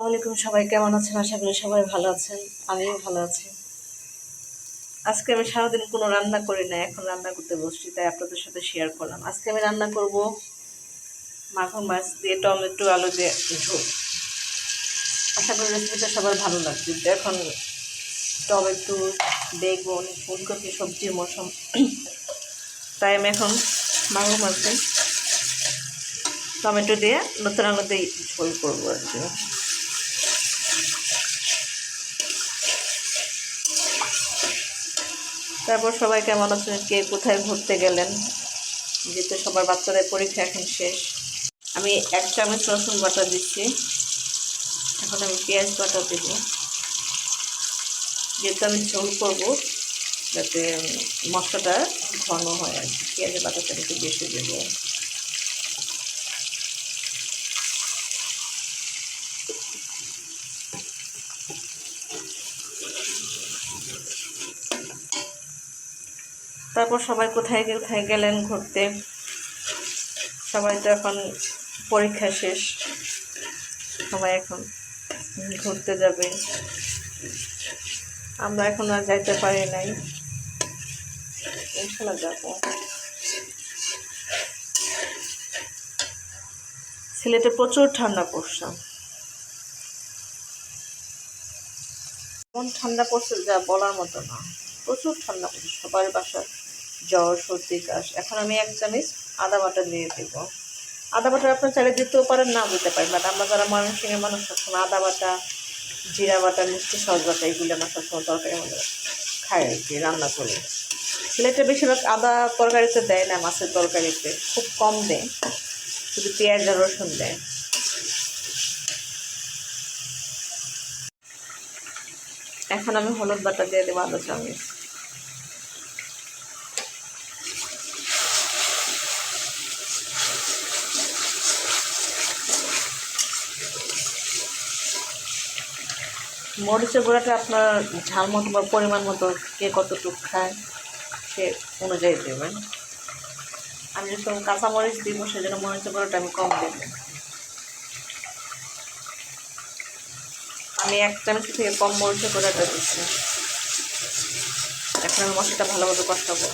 আসসালামাইকুম সবাই কেমন আছেন? আশা করি সবাই ভালো আছেন। আমিও ভালো আছি। আজকে আমি সারাদিন কোনো রান্না করি না এখন রান্না করতে বসছি, তাই আপনাদের সাথে শেয়ার করলাম। আজকে আমি রান্না করব মাখন মাছ দিয়ে, টমেটো, আলু দিয়ে, ঝোল। আশা করি রেসিপিটা সবার ভালো লাগবে। এখন টমেটো, বেগুন, ফুলকপি সবজির মৌসুম তাই আমি এখন মাগুর মাছে টমেটো দিয়ে নতুন আলু দিয়ে ঝোল করব আর কি। তারপর সবাই কেমন আছেন? কে কোথায় ঘুরতে গেলেন? যেহেতু সবার বাচ্চাদের পরীক্ষা এখন শেষ। আমি এক চামচ রসুন বাটা দিচ্ছি। এখন আমি পেঁয়াজ বাটা দেব। যেহেতু আমি ঝোল করব, যাতে মশলাটা ঘন হয় আর কি। পেঁয়াজের বাটাটা একটু বেশি দেবো। তারপর সবাই কোথায় কোথায় গেলেন ঘুরতে? সবাই তো এখন পরীক্ষা শেষ। সবাই এখন ঘুরতে যাবে। আমরা এখন আর যাইতে পারি নাই। ইনশাল্লাহ যাব। সিলেটে প্রচুর ঠান্ডা পড়ছে। এমন ঠান্ডা পড়ছে যা বলার মতো না। প্রচুর ঠান্ডা পড়ছে, সবার বাসা জ্বর, সর্দি, কাশ। এখন আমি এক চামচ আদা বাটা দিয়ে দেব। আদা বাটা আপনার চাইলে দিতেও পারেন না দিতে পারেন। বাট আমরা যারা ময়মনসিংহের মানুষ, সবসময় আদা বাটা, জিরা বাটা, মিষ্টি সস বাটা, এগুলো আমরা সবসময় তরকারি আমাদের খাই আর কি, রান্না করি। সিলেটে বেশিরভাগ আদা তরকারিতে দেয় না, মাছের তরকারিতে। খুব কম দেয়, শুধু পেঁয়াজ আর রসুন দেয়। এখন আমি হলুদ বাটা দিয়ে দেবো আদা চামচ। মরিচের গুঁড়াটা আপনার ঝাল মতো বা পরিমাণ মতো কে কতটুকু খায় সে অনুযায়ী দেবেন। আমি যখন কাঁচা মরিচ দিব, সেজন্য মরিচের গুঁড়োটা আমি কম দেব। আমি এক চামচ থেকে কম মরিচের গুঁড়াটা দিচ্ছি। এখন আমি মশলাটা ভালোভাবে কষাবো।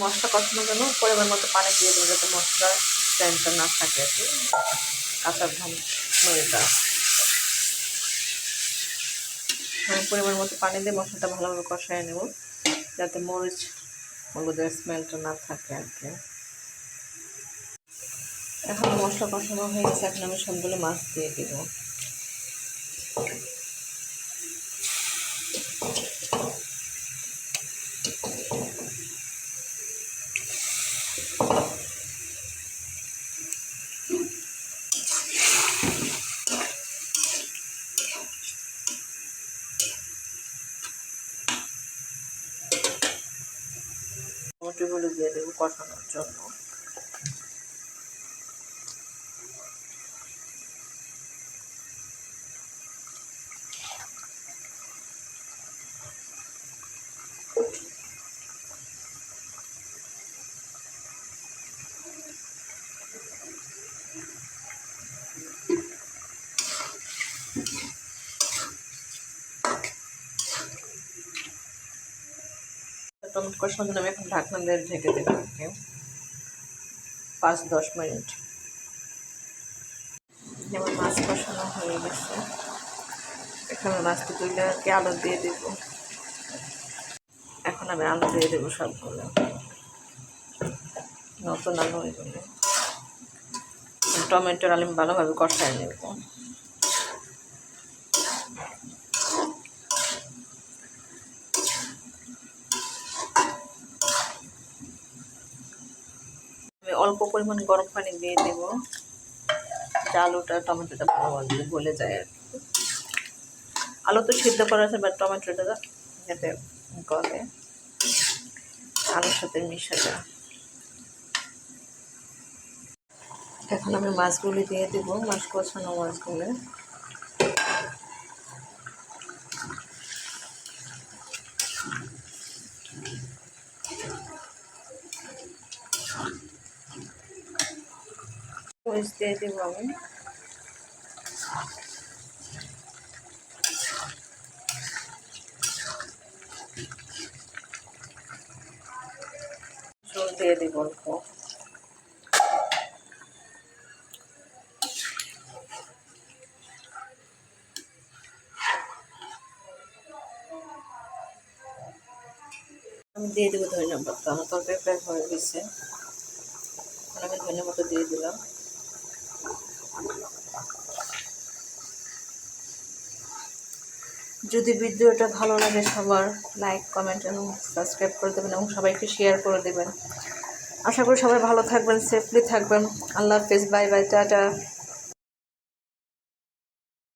মশলা কষানোর জন্য পরিমাণ মতো পানি দিয়ে দেবো যাতে মশলা স্ট্যান্ডটা না থাকে আর কি কাঁচা ধান ময়দা আমি পরিমাণ মতো পানি দিয়ে মশলাটা ভালোভাবে কষায় নেব, যাতে মরিচ, হলুদের স্মেলটা না থাকে আর কি। এখন মশলা কষানো হয়ে গেছে, এখন আমি সবগুলো মাছ দিয়ে দেবো। টমেটোগুলো দিয়ে দেবো কষানোর জন্য। টমেটো কষানোর জন্য আমি এখন ঢাকনা দিয়ে ঢেকে দেবো ওকে পাঁচ, দশ মিনিট। যেমন মাছ কষানো হয়ে গেছে। এখানে মাছটি তুলে কি আলু দিয়ে দেব। এখন আমি আলু দিয়ে দেবো সবগুলো। নতুন আলু এগুলো। টমেটোর আলু আমি ভালোভাবে কষায় নেব। আমি অল্প পরিমাণ গরম পানি দিয়ে দেব। আলুটা টমেটোটা ভালোভাবে গলে যায় আর কি। আলু তো সিদ্ধ করা আছে বা টমেটোটা যাতে গলে। আলুর সাথে মিশে যায়। এখন আমি মাছগুলি দিয়ে দেবো, মাছ কষানো মাছগুলো। মরিচ দিয়ে দেব আমি। দিয়ে দিব অল্প। আমি দিয়ে দেবো ধনিয়া পাতা। আমার তরকারি প্রায় হয়ে গেছে। আমি ধনিয়া দিয়ে দিলাম। যদি ভিডিওটা ভালো লাগে সবার লাইক কমেন্ট এবং সাবস্ক্রাইব করে দেবেন এবং সবাইকে শেয়ার করে দেবেন। আশা করি সবাই ভালো থাকবেন সেফলি থাকবেন। আল্লাহ হাফেজ বাই বাই টাটা।